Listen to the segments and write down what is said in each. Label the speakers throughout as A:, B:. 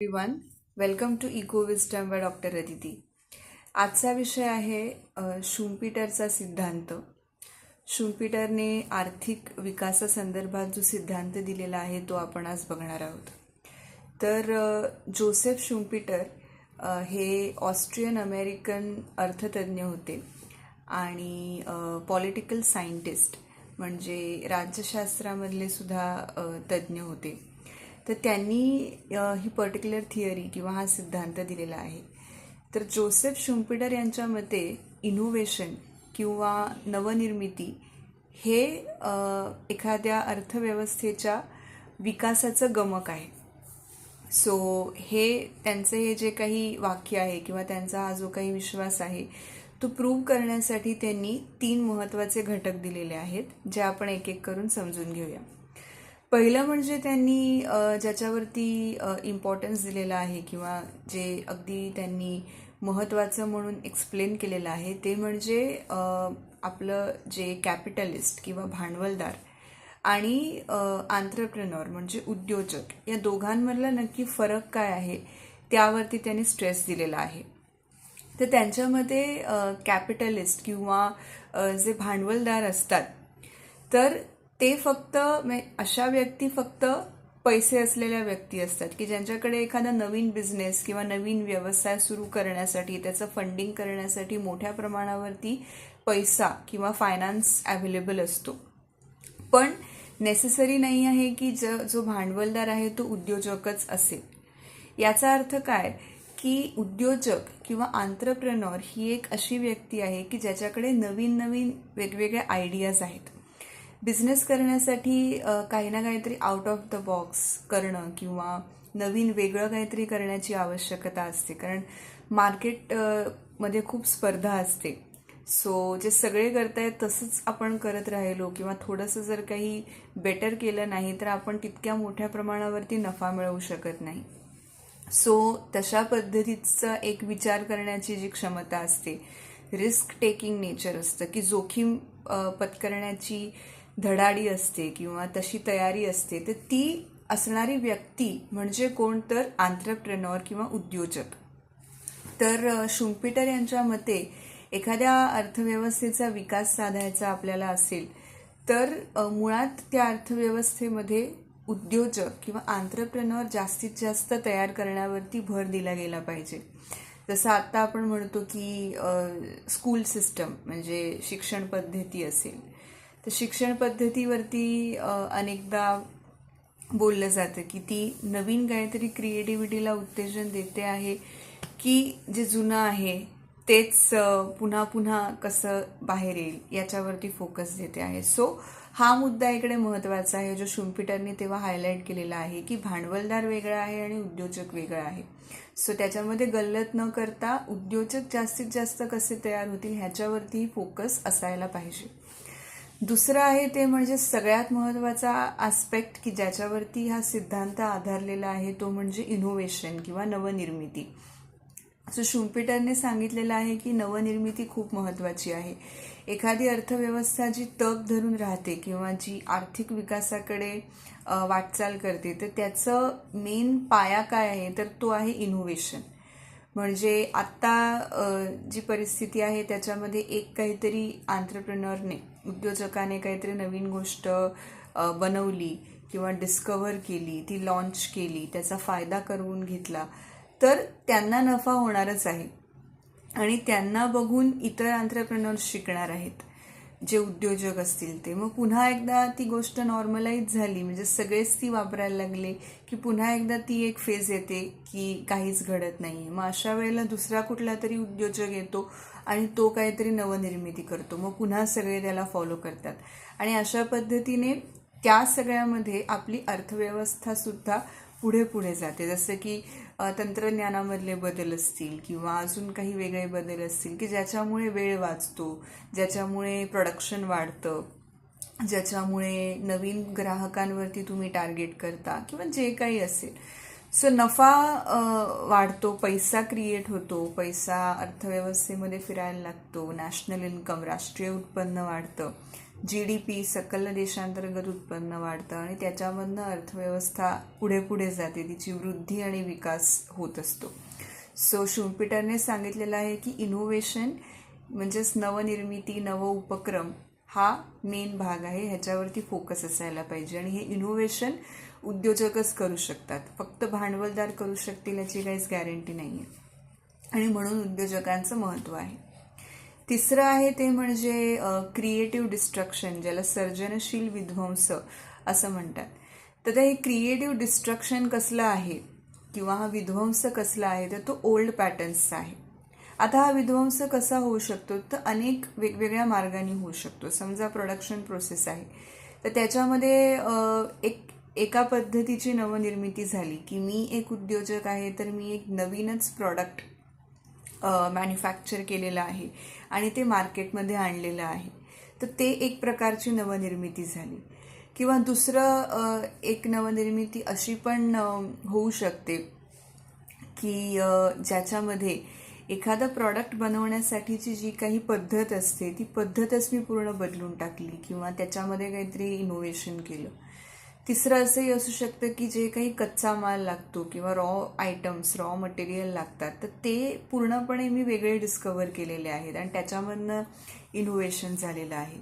A: One welcome to eco wisdom by doctor Aditi आजचा विषय आहे शुम्पिटरचा सिद्धांत. शुम्पिटरने आर्थिक विकासासंदर्भात जो सिद्धांत दिलेला आहे तो आपण आज बघणार आहोत. तर जोसेफ शुम्पिटर हे ऑस्ट्रियन अमेरिकन अर्थतज्ज्ञ होते आणि पॉलिटिकल सायंटिस्ट म्हणजे राज्यशास्त्रामधले सुद्धा तज्ज्ञ होते. तर त्यांनी ही पर्टिक्युलर थिअरी किंवा हा सिद्धांत दिलेला आहे. तर जोसेफ शुम्पिटर यांच्या मते इनोव्हेशन किंवा नवनिर्मिती हे एखाद्या अर्थव्यवस्थेच्या विकासाचं गमक आहे. सो हे त्यांचे हे जे काही वाक्य आहे किंवा त्यांचा हा जो काही विश्वास आहे तो प्रूव्ह करण्यासाठी त्यांनी तीन महत्त्वाचे घटक दिलेले आहेत जे आपण एक एक करून समजून घेऊया. पहिलं म्हणजे त्यांनी ज्याच्यावरती इम्पॉर्टन्स दिलेला आहे किंवा जे अगदी त्यांनी महत्त्वाचं म्हणून एक्सप्लेन केलेलं आहे ते म्हणजे आपलं जे कॅपिटलिस्ट किंवा भांडवलदार आणि आंत्रप्रनॉर म्हणजे उद्योजक या दोघांमधला नक्की फरक काय आहे त्यावरती त्यांनी स्ट्रेस दिलेला आहे. तर त्यांच्यामध्ये कॅपिटलिस्ट किंवा जे भांडवलदार असतात तर ते फक्त अशा व्यक्ती फक्त पैसे असलेल्या व्यक्ती असतात की ज्यांच्याकडे एखादा नवीन बिझनेस किंवा नवीन व्यवसाय सुरू करण्यासाठी त्याचं फंडिंग करण्यासाठी मोठ्या प्रमाणावरती पैसा किंवा फायनान्स अवेलेबल असतो. पण नेसेसरी नाही आहे की ज जो भांडवलदार आहे तो उद्योजकच असेल. याचा अर्थ काय? की उद्योजक किंवा आंत्रप्रनॉर ही एक अशी व्यक्ती आहे की ज्याच्याकडे नवीन नवीन वेगवेगळ्या आयडियाज आहेत. बिझनेस करण्यासाठी काही ना काहीतरी आउट ऑफ द बॉक्स करणं किंवा नवीन वेगळं काहीतरी करण्याची आवश्यकता असते. कारण मार्केटमध्ये खूप स्पर्धा असते. सो जे सगळे करतायत तसंच आपण करत राहिलो किंवा थोडंसं जर काही बेटर केलं नाही तर आपण तितक्या मोठ्या प्रमाणावरती नफा मिळवू शकत नाही. सो तशा पद्धतीचा एक विचार करण्याची जी क्षमता असते रिस्क टेकिंग नेचर असतं की जोखीम पत्करण्याची धडाडी असते किंवा तशी तयारी असते तर ती असणारी व्यक्ती म्हणजे कोण? तर आंत्रप्रेनॉर किंवा उद्योजक. तर शुंपिटर यांच्या मते एखाद्या अर्थव्यवस्थेचा विकास साधायचा आपल्याला असेल तर मुळात त्या अर्थव्यवस्थेमध्ये उद्योजक किंवा आंत्रप्रनॉर जास्तीत जास्त तयार करण्यावरती भर दिला गेला पाहिजे. जसं आत्ता आपण म्हणतो की स्कूल सिस्टम म्हणजे शिक्षण पद्धती असेल तर शिक्षण पद्धतीवरती अनेकदा बोललं जातं की ती नवीन काहीतरी क्रिएटिव्हिटीला उत्तेजन देते आहे की जे जुनं आहे तेच पुन्हा पुन्हा कसं बाहेर येईल याच्यावरती फोकस देते आहे. सो हा मुद्दा इकडे महत्त्वाचा आहे. जो शुम्पिटरने तेव्हा हायलाईट केलेला आहे की भांडवलदार वेगळा आहे आणि उद्योजक वेगळा आहे. सो त्याच्यामध्ये गल्लत न करता उद्योजक जास्तीत जास्त कसे तयार होतील ह्याच्यावरती फोकस असायला पाहिजे. दुसरं आहे ते म्हणजे सगळ्यात महत्त्वाचा आस्पेक्ट की ज्याच्यावरती हा सिद्धांत आधारलेला आहे तो म्हणजे इनोव्हेशन किंवा नवनिर्मिती. सो शुम्पिटरने सांगितलेलं आहे की नवनिर्मिती खूप महत्त्वाची आहे. एखादी अर्थव्यवस्था जी तग धरून राहते किंवा जी आर्थिक विकासाकडे वाटचाल करते तर त्याचं मेन पाया काय आहे? तर तो आहे इनोव्हेशन म्हणजे आत्ता जी परिस्थिती आहे त्याच्यामध्ये एक काहीतरी आंत्रप्रिनरने उद्योजकाने काहीतरी नवीन गोष्ट बनवली किंवा डिस्कवर केली ती लॉन्च केली त्याचा फायदा करून घेतला तर त्यांना नफा होणारच आहे. आणि त्यांना बघून इतर आंतरप्रनर्स शिकणार आहेत. जे उद्योजक असतील ते. मग पुन्हा एकदा ती गोष्ट नॉर्मलाईज झाली. म्हणजे सगळेच ती वापरायला लागले की पुन्हा एकदा ती एक फेज येते की काहीच घडत नाही मग अशा वेळेला दुसरा कुठला तरी उद्योजक येतो आणि तो काहीतरी नवनिर्मिती करतो. मग पुन्हा सगळे त्याला फॉलो करतात. आणि अशा पद्धतीने त्या सगळ्यामध्ये आपली अर्थव्यवस्थासुद्धा पुढे पुढे जाते. जसं की तंत्रज्ञानामधले बदल असतील किंवा अजून काही वेगळे बदल असतील की ज्याच्यामुळे वेळ वाचतो ज्याच्यामुळे प्रोडक्शन वाढतं ज्याच्यामुळे नवीन ग्राहकांवरती तुम्ही टार्गेट करता किंवा जे काही असेल. सो नफा वाढतो पैसा क्रिएट होतो पैसा अर्थव्यवस्थेमध्ये फिरायला लागतो नॅशनल इन्कम राष्ट्रीय उत्पन्न वाढतं. जी डी पी सकल देशांतर्गत उत्पन्न वाढतं आणि त्याच्यामधनं अर्थव्यवस्था पुढे पुढे जाते. तिची वृद्धी आणि विकास होत असतो. सो शुम्पिटरने सांगितलेलं आहे की इनोव्हेशन म्हणजेच नवनिर्मिती नव उपक्रम हा मेन भाग आहे. ह्याच्यावरती फोकस असायला पाहिजे आणि हे इनोव्हेशन उद्योजकच करू शकतात. फक्त भांडवलदार करू शकतील याची काहीच गॅरंटी नाही आहे आणि म्हणून उद्योजकांचं महत्त्व आहे. तिसरं आहे ते म्हणजे क्रिएटिव्ह डिस्ट्रक्शन ज्याला सर्जनशील विध्वंस असं म्हणतात. तर ते हे क्रिएटिव्ह डिस्ट्रक्शन कसलं आहे? किंवा हा विध्वंस कसला आहे? तर तो ओल्ड पॅटर्न्सचा आहे. आता हा विध्वंस कसा होऊ शकतो? तर अनेक वेगवेगळ्या मार्गाने होऊ शकतो. समजा प्रोडक्शन प्रोसेस आहे. तर त्याच्यामध्ये एक एका पद्धतीची नवनिर्मिती झाली की मी एक उद्योजक आहे तर मी एक नवीनच प्रॉडक्ट मॅन्युफॅक्चर केलेलं आहे आणि ते मार्केटमध्ये आणलेलं आहे. तर ते एक प्रकारची नवनिर्मिती झाली. किंवा दुसरं एक नवनिर्मिती अशी पण होऊ शकते की ज्याच्यामध्ये एखादं प्रॉडक्ट बनवण्यासाठीची जी काही पद्धत असते ती पद्धतच मी पूर्ण बदलून टाकली किंवा त्याच्यामध्ये काहीतरी इनोव्हेशन केलं. तिसरं असंही असू शकतं की जे काही कच्चा माल लागतो किंवा रॉ आयटम्स रॉ मटेरियल लागतात तर ते पूर्णपणे मी वेगळे डिस्कवर केलेले आहेत आणि त्याच्यामधनं इनोव्हेशन झालेलं आहे.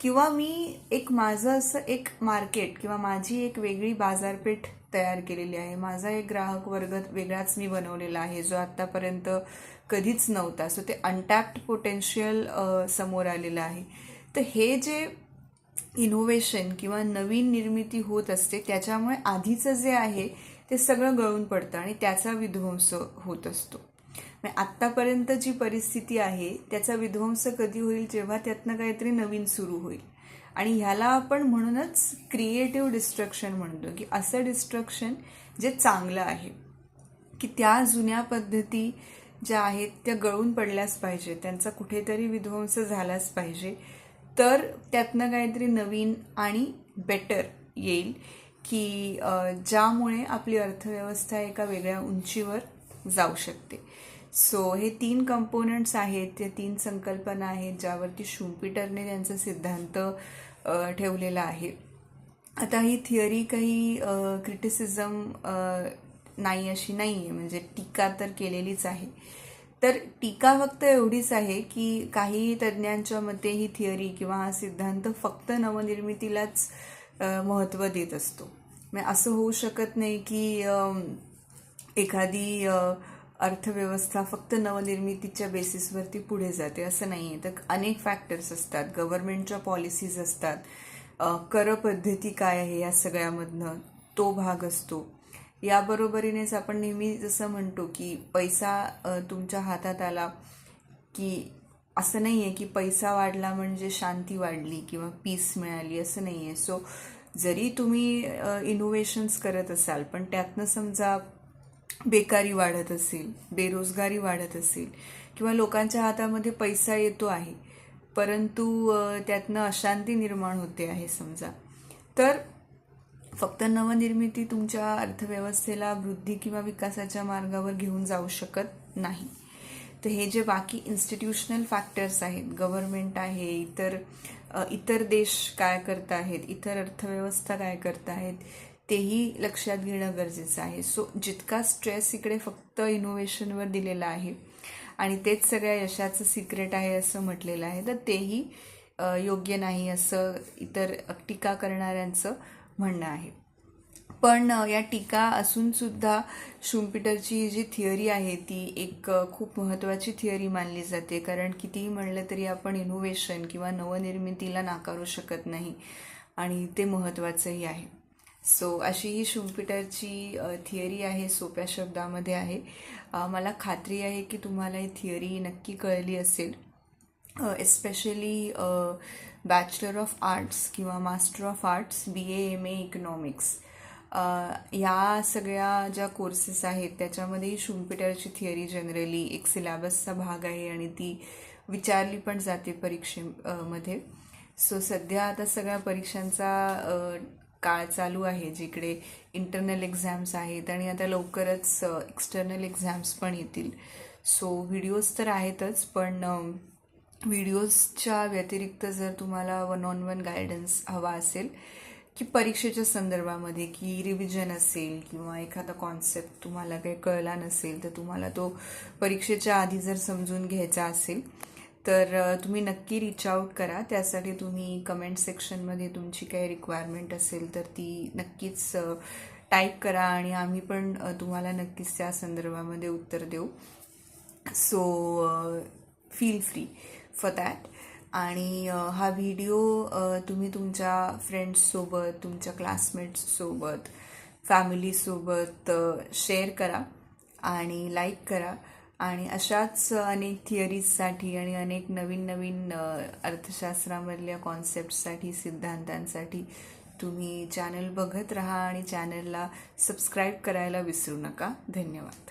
A: किंवा मी एक माझं असं एक मार्केट किंवा माझी एक वेगळी बाजारपेठ तयार केलेली आहे. माझा एक ग्राहक वर्ग वेगळाच मी बनवलेला आहे जो आत्तापर्यंत कधीच नव्हता. सो ते अनटॅप्ड पोटेन्शियल समोर आलेलं आहे. तर हे जे इनोव्हेशन किंवा नवीन निर्मिती होत असते त्याच्यामुळे आधीचं जे आहे ते सगळं गळून पडतं आणि त्याचा विध्वंस होत असतो. म्हणजे आत्तापर्यंत जी परिस्थिती आहे त्याचा विध्वंस कधी होईल जेव्हा त्यातनं काहीतरी नवीन सुरू होईल. आणि ह्याला आपण म्हणूनच क्रिएटिव्ह डिस्ट्रक्शन म्हणतो की असं डिस्ट्रक्शन जे चांगलं आहे. की त्या जुन्या पद्धती ज्या आहेत त्या गळून पडल्याच पाहिजे त्यांचा कुठेतरी विध्वंस झालाच पाहिजे. तर त्यातनं काहीतरी नवीन आणि बेटर येईल की ज्यामुळे आपली अर्थव्यवस्था एका वेगळ्या उंचीवर जाऊ शकते. सो हे तीन कंपोनंट्स आहेत ते तीन संकल्पना आहेत ज्यावरती शुम्पिटरने त्यांचा सिद्धांत ठेवलेला आहे. आता ही थिअरी काही क्रिटिसिझम नाही अशी नाही आहे म्हणजे टीका तर केलेलीच आहे. तर टीका फक्त एवढीच आहे की काही तज्ज्ञांच्या मते ही थिअरी किंवा हा सिद्धांत फक्त नवनिर्मितीलाच महत्त्व देत असतो. मग असं होऊ शकत नाही की एखादी अर्थव्यवस्था फक्त नवनिर्मितीच्या बेसिसवरती पुढे जाते. असं नाही आहे तर अनेक फॅक्टर्स असतात. गव्हर्नमेंटच्या पॉलिसीज असतात. कर पद्धती काय आहे या सगळ्यामधनं तो भाग असतो. याबरोबरीनेच आपण नेहमी जसं म्हणतो की पैसा तुमच्या हातात आला की असं नाही आहे की पैसा वाढला म्हणजे शांती वाढली किंवा पीस मिळाली असं नाही आहे सो जरी तुम्ही इनोव्हेशन्स करत असाल पण त्यातनं समजा बेकारी वाढत असेल बेरोजगारी वाढत असेल किंवा लोकांच्या हातामध्ये पैसा येतो आहे परंतु त्यातनं अशांती निर्माण होते आहे समजा तर फक्त नवनिर्मिती तुमच्या अर्थव्यवस्थेला वृद्धी किंवा विकासाच्या मार्गावर घेऊन जाऊ शकत नाही. तर हे जे बाकी इन्स्टिट्यूशनल फॅक्टर्स आहेत गव्हर्नमेंट आहे इतर इतर देश काय करत आहेत इतर अर्थव्यवस्था काय करत आहेत तेही लक्षात घेणं गरजेचं आहे. सो जितका स्ट्रेस इकडे फक्त इनोव्हेशनवर दिलेला आहे आणि तेच सगळ्या यशाचं सिक्रेट आहे असं म्हटलेलं आहे तर तेही योग्य नाही असं इतर टीका करणाऱ्यांचं म्हणणं आहे. पण या टीका असूनसुद्धा शुमपिटरची जी थिअरी आहे ती एक खूप महत्त्वाची थिअरी मानली जाते. कारण कितीही म्हणलं तरी आपण इनोव्हेशन किंवा नवनिर्मितीला नाकारू शकत नाही. आणि ते महत्त्वाचंही आहे. सो अशी ही शुमपिटरची थिअरी आहे सोप्या शब्दामध्ये आहे. मला खात्री आहे की तुम्हाला ही थिअरी नक्की कळली असेल. एस्पेशली बॅचलर ऑफ आर्ट्स किंवा master of arts B A M A economics या सगळ्या ज्या कोर्सेस आहेत त्याच्यामध्ये शुम्पिटरची थिअरी जनरली एक सिलॅबसचा भाग आहे आणि ती विचारली पण जाते परीक्षेमध्ये सो सध्या आता सगळ्या परीक्षांचा काळ चालू आहे जिकडे इंटरनल एक्झाम्स आहेत आणि आता लवकरच एक्सटर्नल एक्झाम्स पण येतील. सो व्हिडिओज तर आहेतच पण व्हिडिओजच्या व्यतिरिक्त जर तुम्हाला वन ऑन वन गायडन्स हवा असेल की परीक्षेच्या संदर्भामध्ये की रिव्हिजन असेल किंवा एखादा कॉन्सेप्ट तुम्हाला काही कळला नसेल तर तुम्हाला तो परीक्षेच्या आधी जर समजून घ्यायचा असेल तर तुम्ही नक्की रीच आऊट करा. त्यासाठी तुम्ही कमेंट सेक्शनमध्ये तुमची काही रिक्वायरमेंट असेल तर ती नक्कीच टाईप करा आणि आम्ही पण तुम्हाला नक्कीच त्या संदर्भामध्ये उत्तर देऊ. So feel free for that आणि हा व्हिडिओ तुम्ही तुमच्या फ्रेंड्ससोबत तुमच्या क्लासमेट्ससोबत फॅमिलीसोबत शेअर करा आणि लाईक करा. आणि अशाच अनेक थिअरीजसाठी आणि अनेक नवीन नवीन अर्थशास्त्रामधल्या कॉन्सेप्टसाठी सिद्धांतांसाठी तुम्ही चॅनल बघत राहा आणि चॅनलला सबस्क्राईब करायला विसरू नका. धन्यवाद.